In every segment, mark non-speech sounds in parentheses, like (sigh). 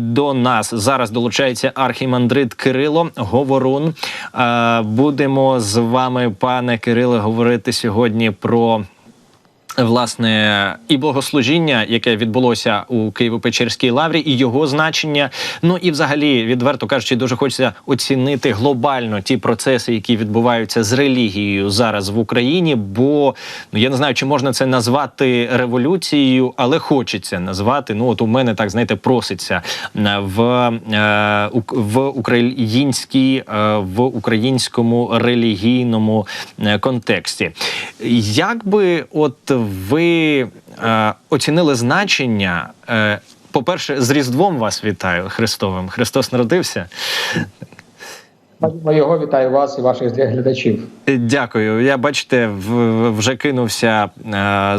До нас зараз долучається архімандрит Кирило Говорун. Е, Будемо з вами, пане Кириле, говорити сьогодні про. Власне, і богослужіння, яке відбулося у Києво-Печерській лаврі, і його значення. Ну і взагалі, відверто кажучи, дуже хочеться оцінити глобально ті процеси, які відбуваються з релігією зараз в Україні. Бо ну я не знаю, чи можна це назвати революцією, але хочеться назвати. Ну, от у мене так знаєте, проситься е, в, е, в українській, е, в українському релігійному контексті. Як би от ви е, оцінили значення? Е, по-перше, з Різдвом вас вітаю Христовим. Христос народився. Моєго вітаю вас і ваших глядачів. Е, Дякую. Я бачите, вже кинувся, е,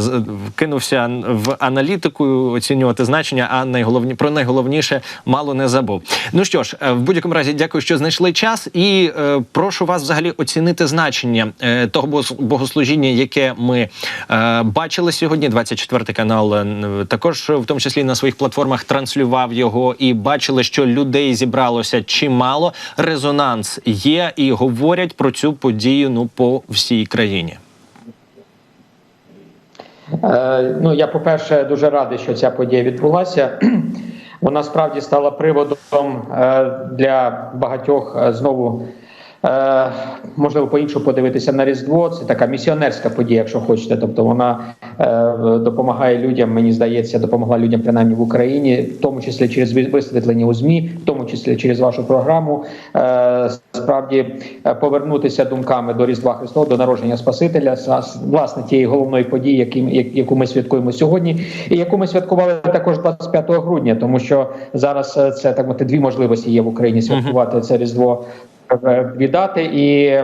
кинувся в аналітику оцінювати значення, а найголовні про найголовніше мало не забув. Ну що ж, е, в будь-якому разі, дякую, що знайшли час, і е, прошу вас взагалі оцінити значення е, того богослужіння, яке ми е, бачили сьогодні. 24 канал е, також, в тому числі на своїх платформах, транслював його і бачили, що людей зібралося чимало. Резонанс є і говорять про цю подію ну по всій країні. Е, ну я, по-перше, дуже радий, що ця подія відбулася. (clears throat) Вона справді стала приводом е, для багатьох е, знову. Е, Можливо, по-іншому подивитися на Різдво. Це така місіонерська подія, якщо хочете. Тобто вона е, допомагає людям, мені здається, допомогла людям принаймні в Україні, в тому числі через висвітлення у ЗМІ, в тому числі через вашу програму. Е, Справді повернутися думками до Різдва Христова, до народження Спасителя, власне тієї головної події, які- як- яку ми святкуємо сьогодні, і яку ми святкували також 25 грудня, тому що зараз це так мовити дві можливості є в Україні святкувати це Різдво е, дві дати і.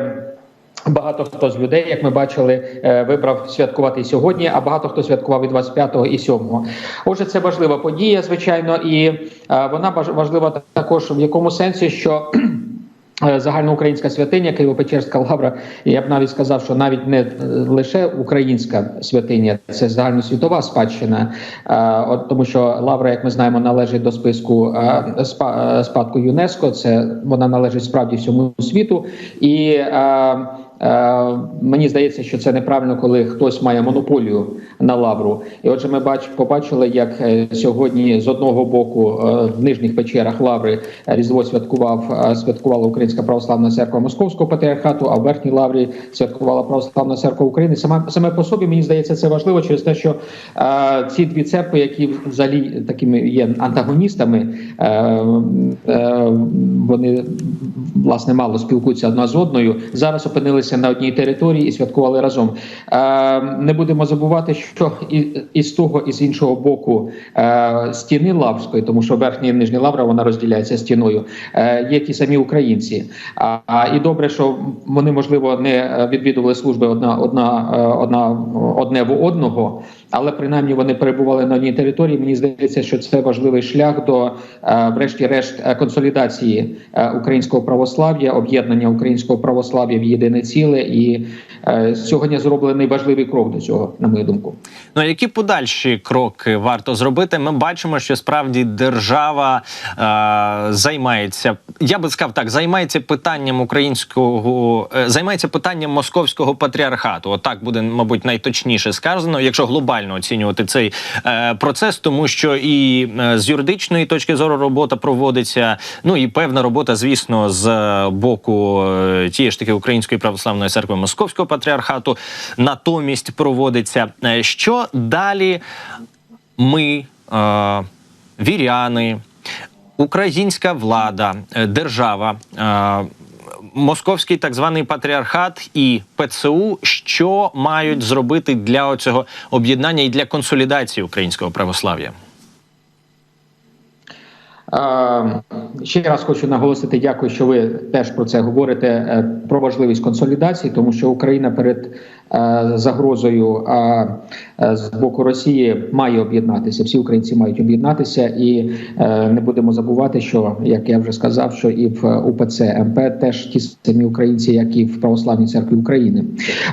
Багато хто з людей, як ми бачили, е, вибрав святкувати сьогодні, а багато хто святкував і 25-го, і 7-го. Отже, це важлива подія, звичайно, і е, вона важлива також в якому сенсі, що загальноукраїнська святиня, Києво-Печерська лавра, я б навіть сказав, що навіть не е, лише українська святиня, це загальносвітова спадщина, е, от тому що лавра, як ми знаємо, належить до списку е, спа- е, спадку ЮНЕСКО. Це вона належить справді всьому світу і. Е, Мені здається, що це неправильно, коли хтось має монополію на лавру. І отже, ми бач, побачили, як е, сьогодні з одного боку е, в нижніх печерах лаври Різдво святкував святкувала Українська православна церква Московського патріархату, а в верхній лаврі святкувала Православна церква України. Саме саме по собі мені здається, це важливо через те, що е, ці дві церкви, які взагалі такими є антагоністами, е, е, вони власне мало спілкуються одна з одною. Зараз опинилися на одній території і святкували разом. Е, не будемо забувати, що і, з того, і з іншого боку е, стіни Лаврської, тому що верхня і нижня лавра вона розділяється стіною. Е, є ті самі українці. А, і добре, що вони можливо не відвідували служби одна, одна, одна одне в одного. Але принаймні вони перебували на одній території. Мені здається, що це важливий шлях до, врешті-решт, консолідації українського православ'я, об'єднання українського православ'я в єдине ціле. І е, сьогодні зроблений важливий крок до цього, на мою думку. Ну а які подальші кроки варто зробити? Ми бачимо, що справді держава е, займається. Я би сказав так, займається питанням українського, е, займається питанням московського патріархату. Отак буде, мабуть, найточніше сказано, якщо глобально оцінювати цей е, процес, тому що і е, з юридичної точки зору робота проводиться. Ну і певна робота, звісно, з боку е, тієї ж таки Української православної церкви Московського патріархату натомість проводиться. Е, Що далі ми, е, віряни, українська влада, держава. Московський так званий патріархат і ПЦУ, що мають зробити для цього об'єднання і для консолідації українського православ'я? Ще раз хочу наголосити, дякую, що ви теж про це говорите. е, Про важливість консолідації, тому що Україна перед загрозою е, е, з боку Росії має об'єднатися. Всі українці мають об'єднатися, і е, не будемо забувати, що як я вже сказав, що і в УПЦ МП теж ті самі українці, як і в православній церкві України.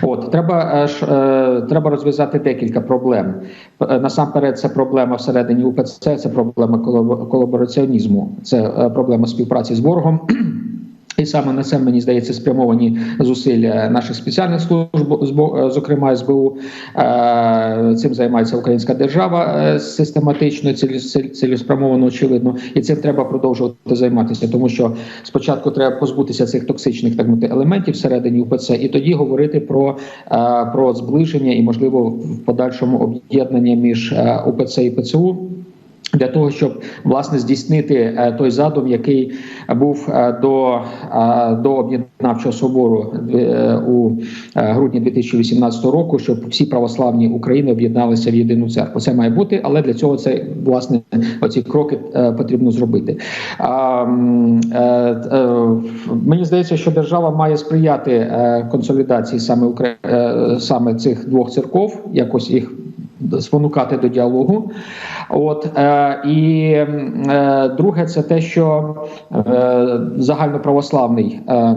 От треба е, е, треба розв'язати декілька проблем. Е, Насамперед, це проблема всередині УПЦ, це проблема колабо- колабораціонізму, це е, проблема співпраці з ворогом. І саме на це мені здається спрямовані зусилля наших спеціальних служб, зокрема СБУ. Е, Цим займається українська держава е, систематично, цілеспрямовано, очевидно, і цим треба продовжувати займатися, тому що спочатку треба позбутися цих токсичних так мовити, елементів всередині УПЦ, і тоді говорити про, е, про зближення і можливо в подальшому об'єднання між УПЦ і ПЦУ. Для того щоб власне здійснити е, той задум, який був е, до, е, до об'єднавчого собору у грудні 2018 року, щоб всі православні України об'єдналися в єдину церкву. Це має бути, але для цього це власне оці кроки потрібно зробити. Мені здається, що держава має сприяти консолідації саме саме цих двох церков, якось їх спонукати до діалогу. От е, і е, друге, це те, що е, загальноправославний е,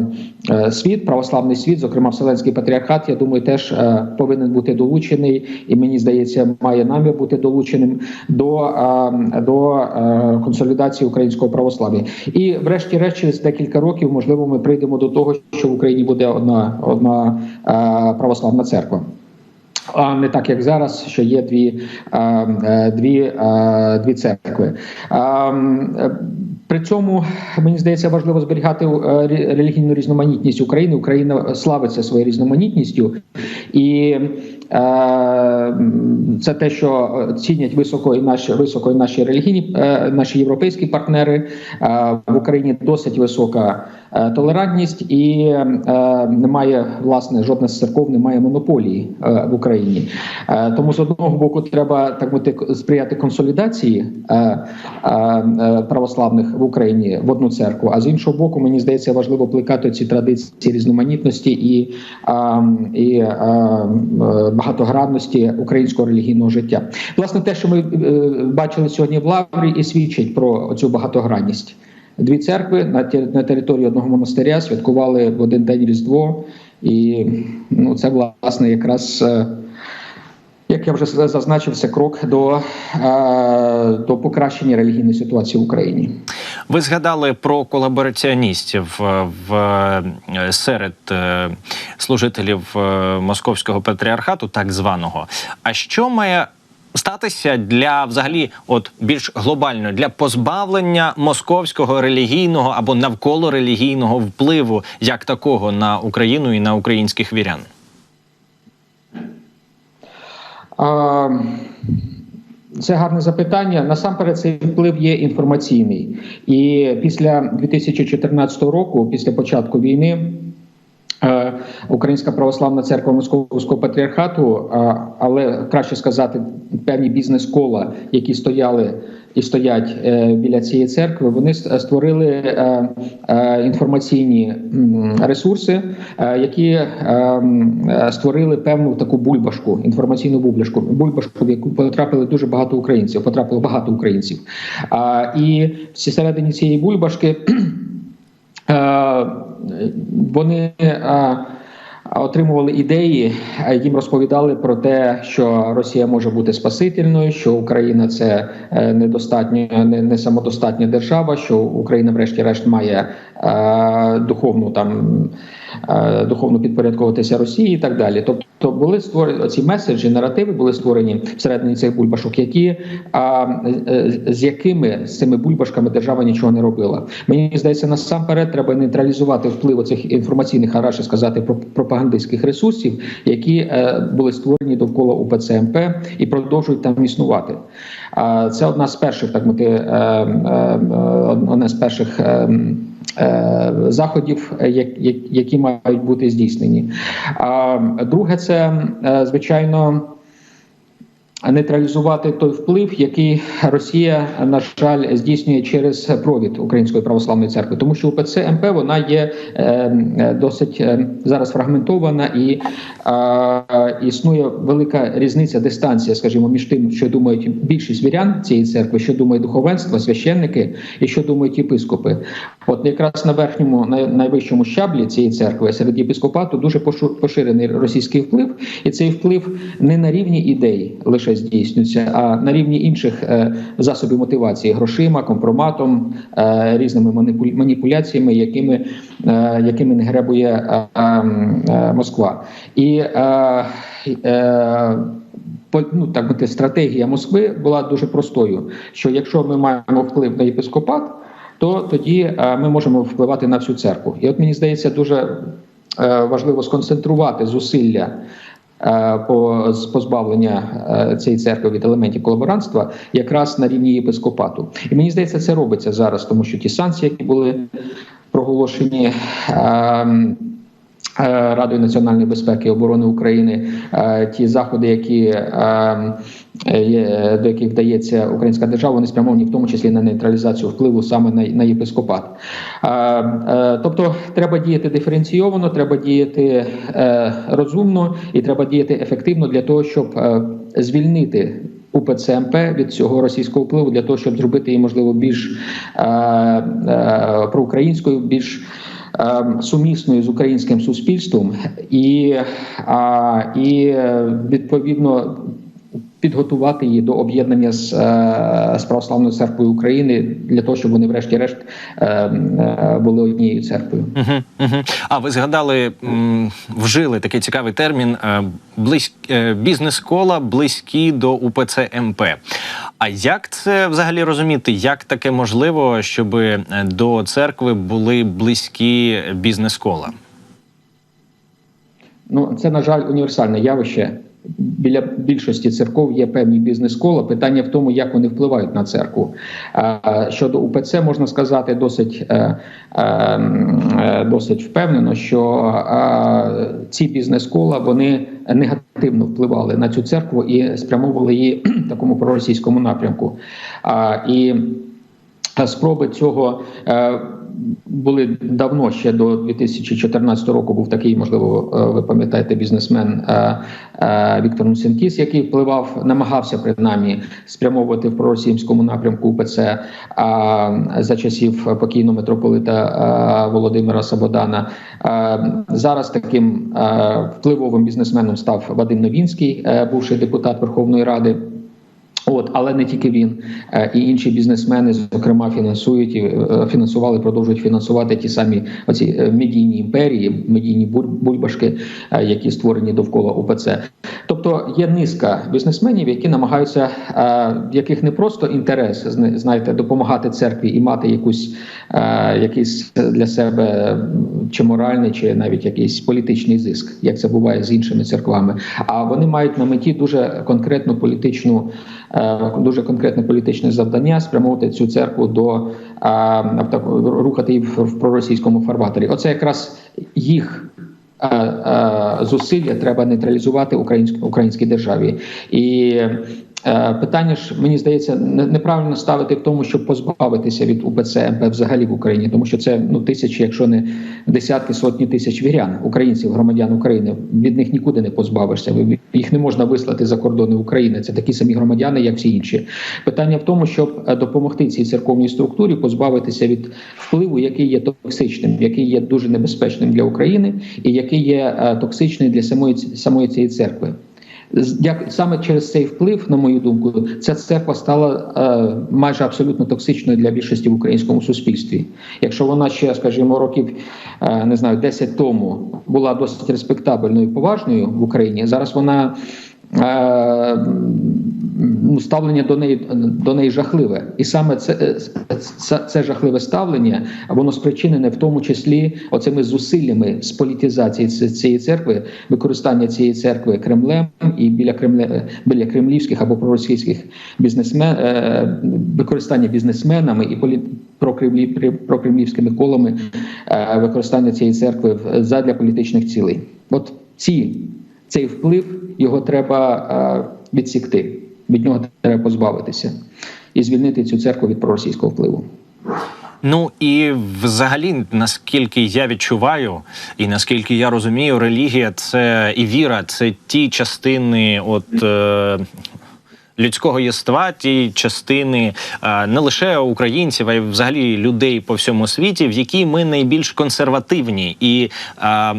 е, світ, православний світ, зокрема Вселенський патріархат, я думаю, теж е, повинен бути долучений, і мені здається, має намір бути долученим до, е, до е, консолідації українського православ'я. І, врешті-решт, через декілька років, можливо, ми прийдемо до того, що в Україні буде одна одна е, православна церква. А не так, як зараз, що є дві, е, е, дві, е, дві церкви. При цьому мені здається важливо зберігати рі- релігійну різноманітність України. Україна славиться своєю різноманітністю, і це те, що цінять високо і наші високо і наші релігійні, е, наші європейські партнери. В Україні досить висока е, толерантність, і е, немає власне жодна з церков не має монополії в Україні. Тому з одного боку треба так мовити сприяти консолідації православних в Україні в одну церкву. А з іншого боку, мені здається, важливо плекати ці традиції різноманітності і, і багатогранності українського релігійного життя. Власне, те, що ми е, бачили сьогодні в Лаврі, і свідчить про цю багатогранність. Дві церкви на те- на території одного монастиря святкували в один день Різдво, і ну це власне якраз. Як я вже зазначив, це крок до, е, до покращення релігійної ситуації в Україні. Ви згадали про колабораціоністів е, в е, серед служителів московського патріархату, так званого. А що має статися для взагалі, от більш глобально для позбавлення московського релігійного або навколо релігійного впливу як такого на Україну і на українських вірян? А, Це гарне запитання. Насамперед, цей вплив є інформаційний. І після 2014 року, після початку війни, е, Українська православна церква Московського патріархату, але краще сказати, певні бізнес-кола, які стояли і стоять е, біля цієї церкви, вони створили е, е, інформаційні ресурси, які створили певну таку бульбашку, інформаційну бульбашку, бульбашку, в яку потрапили дуже багато українців. Потрапило багато українців. І всередині цієї бульбашки (clears throat) вони. Отримували ідеї, їм розповідали про те, що Росія може бути спасительною, що Україна це е, недостатньо не, самодостатня держава, що Україна, врешті-решт, має е, духовну там духовно підпорядковуватися Росії і так далі. Тобто були створені ці меседжі, наративи були створені всередині цих бульбашок, які а, е, з якими з цими бульбашками держава нічого не робила. Мені здається, насамперед треба нейтралізувати вплив цих інформаційних, а радше сказати, про пропагандистських ресурсів, які е, були створені довкола УПЦ МП і продовжують там існувати. А це одна з перших, так е, е, е, одна з перших. Е, Заходів, е, як- як- які мають бути здійснені. А друге, це е, звичайно нейтралізувати той вплив, який Росія, на жаль, здійснює через провід Української православної церкви, тому що УПЦ МП вона є досить зараз фрагментована і існує велика різниця, дистанція, скажімо, між тим, що думають більшість вірян цієї церкви, що думає духовенство, священники і що думають єпископи. От якраз на верхньому, на найвищому щаблі цієї церкви серед єпископату дуже поширений російський вплив, і цей вплив не на рівні ідей лише здійснюється, а на рівні інших е, засобів мотивації грошима, компроматом, е, різними маніпу- маніпуляціями, якими, е, якими не гребує Москва. І ну, так мовити, стратегія Москви була дуже простою: що якщо ми маємо вплив на єпископат, то тоді е, ми можемо впливати на всю церкву. І от мені здається, дуже е, важливо сконцентрувати зусилля. е, По позбавлення цієї церкви від елементів колаборантства якраз на рівні єпископату, і мені здається, це робиться зараз, тому що ті санкції, які були проголошені Радою національної безпеки і оборони України, ті заходи, які до яких вдається українська держава, вони спрямовані в тому числі на нейтралізацію впливу саме на, на єпископат. Е, е, Тобто треба діяти диференційовано, треба діяти е, розумно і треба діяти ефективно для того, щоб е, звільнити. УПЦ МП від цього російського впливу для того, щоб зробити її можливо більш е, е, проукраїнською, більш е, сумісною з українським суспільством, і, а, і е, відповідно підготувати її до об'єднання з, е, з православною церквою України для того, щоб вони, врешті-решт, е, е, були однією церквою. Угу, угу. А ви згадали, вжили такий цікавий термін близь, бізнес-кола близькі до УПЦ МП. А як це взагалі розуміти? Як таке можливо, щоб до церкви були близькі бізнес-кола? Ну, це, на жаль, універсальне явище. Біля більшості церков є певні бізнес-кола. Питання в тому, як вони впливають на церкву. Щодо УПЦ, можна сказати досить, е, е, досить впевнено, що ці бізнес-кола вони негативно впливали на цю церкву і спрямовували її в (clears throat) такому проросійському напрямку. І спроби цього е, були давно ще до 2014 року. Був такий, можливо, е, ви пам'ятаєте, бізнесмен е, е, Віктор Мусенкіс, який впливав, намагався принаймні спрямовувати в проросійському напрямку УПЦ за часів покійного митрополита Володимира Сабодана. Зараз таким впливовим бізнесменом став Вадим Новінський, бувший депутат Верховної Ради. От, але не тільки він Е, і інші бізнесмени, зокрема, фінансують і е, фінансували, продовжують фінансувати ті самі оці е, медійні імперії, медійні буль- бульбашки, які створені довкола УПЦ. Тобто є низка бізнесменів, які намагаються, яких не просто інтерес зна- знаєте, допомагати церкві і мати якусь якийсь для себе чи моральний, чи навіть якийсь політичний зиск, як це буває з іншими церквами. А вони мають на меті дуже конкретну політичну, дуже конкретне політичне завдання спрямовувати цю церкву до е, рухати її в, проросійському фарватері. Оце якраз їх. е, е, Зусилля треба нейтралізувати українській українській державі, і е, питання ж мені здається неправильно ставити в тому, щоб позбавитися від УПЦ МП взагалі в Україні, тому що це ну тисячі, якщо не десятки, сотні тисяч вірян, українців, громадян України. Від них нікуди не позбавишся. Ви- Їх не можна вислати за кордони України. Це такі самі громадяни, як всі інші. Питання в тому, щоб е, допомогти цій церковній структурі позбавитися від впливу, який є токсичним, який є дуже небезпечним для України, і який є е, токсичний для самої самої цієї церкви. Саме через цей вплив, на мою думку, ця церква стала е, майже абсолютно токсичною для більшості в українському суспільстві. Якщо вона ще, скажімо, років е, не знаю, 10 тому була досить респектабельною і поважною в Україні, зараз вона. Е, ну, ставлення до неї до неї жахливе, і саме це, е, це, це жахливе ставлення, воно спричинене в тому числі оцими зусиллями з політизації цієї церкви, використання цієї церкви Кремлем і біля Кремля біля кремлівських або проросійських бізнесмен е, використання бізнесменами і полі прокремлівськими колами е, використання цієї церкви задля політичних цілей. От ці цей вплив його треба е, відсікти. Від нього треба позбавитися і звільнити цю церкву від проросійського впливу. Ну і взагалі, наскільки я відчуваю, і наскільки я розумію, релігія це і віра, це ті частини, от. Е, Людського єства, ті частини е, не лише українців, а й взагалі людей по всьому світі, в якій ми найбільш консервативні, і е,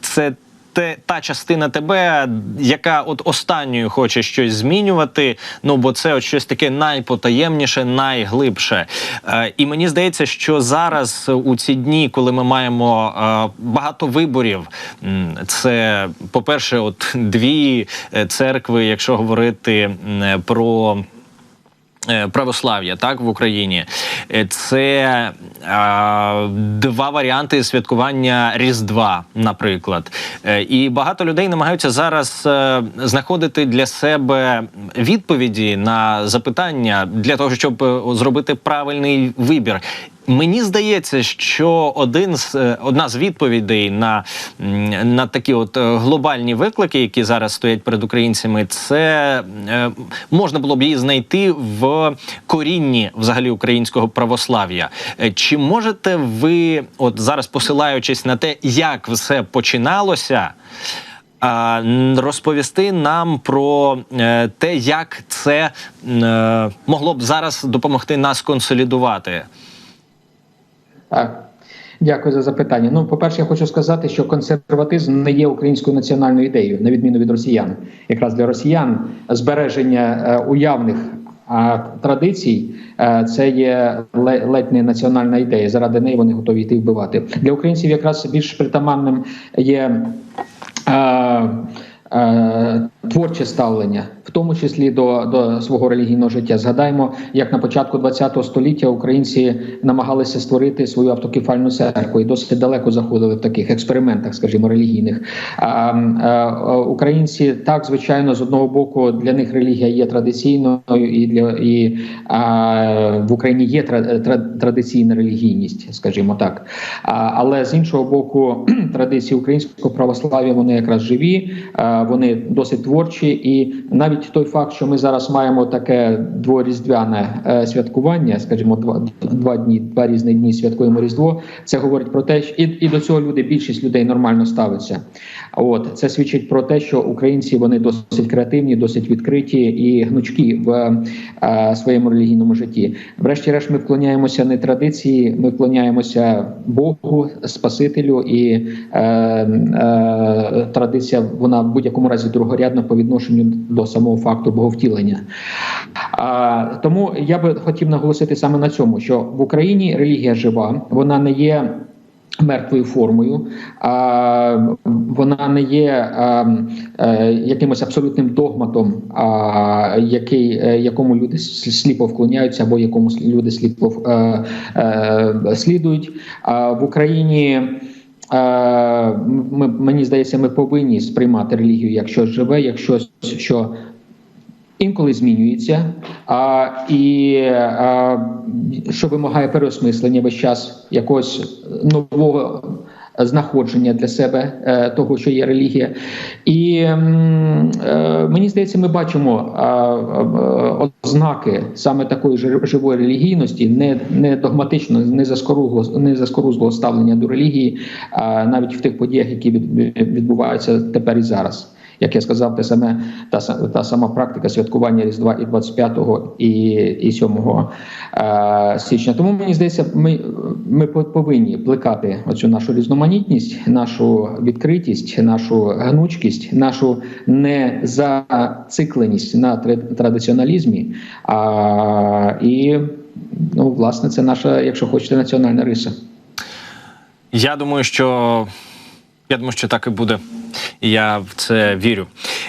це те, та частина тебе, яка от останньою хоче щось змінювати. Ну бо це от щось таке найпотаємніше, найглибше. Е, і мені здається, що зараз у ці дні, коли ми маємо е, багато виборів, це по-перше, от дві е, церкви, якщо говорити м, про. Е, Православ'я так в Україні Е, це а, два варіанти святкування Різдва, наприклад. Е, І багато людей намагаються зараз знаходити для себе відповіді на запитання для того, щоб зробити правильний вибір. Мені здається, що один з е, одна з відповідей на, на такі от е, глобальні виклики, які зараз стоять перед українцями, це е, можна було б її знайти в корінні взагалі українського православ'я. Чи можете ви, от зараз посилаючись на те, як все починалося? розповісти нам про те, як це могло б зараз допомогти нас консолідувати. Так. Дякую за запитання. Ну, по-перше, я хочу сказати, що консерватизм не є українською національною ідеєю, на відміну від росіян. Якраз для росіян збереження е, уявних традицій е, це є ледь не національна ідея. Заради неї вони готові йти вбивати. Для українців якраз більш притаманним є. е, Творче ставлення, в тому числі до, до свого релігійного життя. Згадаємо, як на початку ХХ століття українці намагалися створити свою автокефальну церкву і досить далеко заходили в таких експериментах, скажімо, релігійних. А, а, українці так, звичайно, з одного боку для них релігія є традиційною, і для і а, в Україні є тра, тра, традиційна релігійність, скажімо так. А, але з іншого боку, традиції українського православ'я вони якраз живі, а, вони досить творчі, і навіть той факт, що ми зараз маємо таке дворіздвяне е, святкування, скажімо, два, два дні, два різні дні святкуємо Різдво. Це говорить про те, що і, і до цього люди, більшість людей нормально ставиться. От це свідчить про те, що українці вони досить креативні, досить відкриті і гнучкі в е, своєму релігійному житті. Врешті-решт, ми вклоняємося не традиції, ми вклоняємося Богу, Спасителю, і е, е, традиція вона в будь-якому разі другорядна по відношенню до самого факту боговтілення. А, тому я би хотів наголосити саме на цьому, що в Україні релігія жива, вона не є. Мертвою формою, а вона не є е, якимось абсолютним догматом, який, е, якому люди сліпо вклоняються, або якому люди сліпо е, слідують. В Україні мені здається, ми повинні сприймати релігію як щось живе, як щось, що інколи змінюється, а, і а, що вимагає переосмислення весь час якогось нового знаходження для себе е, того, що є релігія. І е, мені здається, ми бачимо ознаки саме такої жи- живої релігійності, не, не догматично, не заскорузлого, не заскорузлого ставлення до релігії, а навіть в тих подіях, які відбуваються тепер і зараз. Як я сказав, те саме та, та сама практика святкування Різдва і 25 і, і 7 е, січня. Тому мені здається, ми, ми повинні плекати оцю нашу різноманітність, нашу відкритість, нашу гнучкість, нашу незацикленість на традиціоналізмі. А, і ну, власне, це наша, якщо хочете, національна риса. Я думаю, що я думаю, що так і буде. Я в це вірю.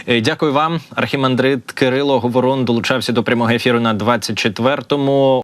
Е, Дякую вам, архімандрит Кирило Говорон долучався до прямого ефіру на 24-му.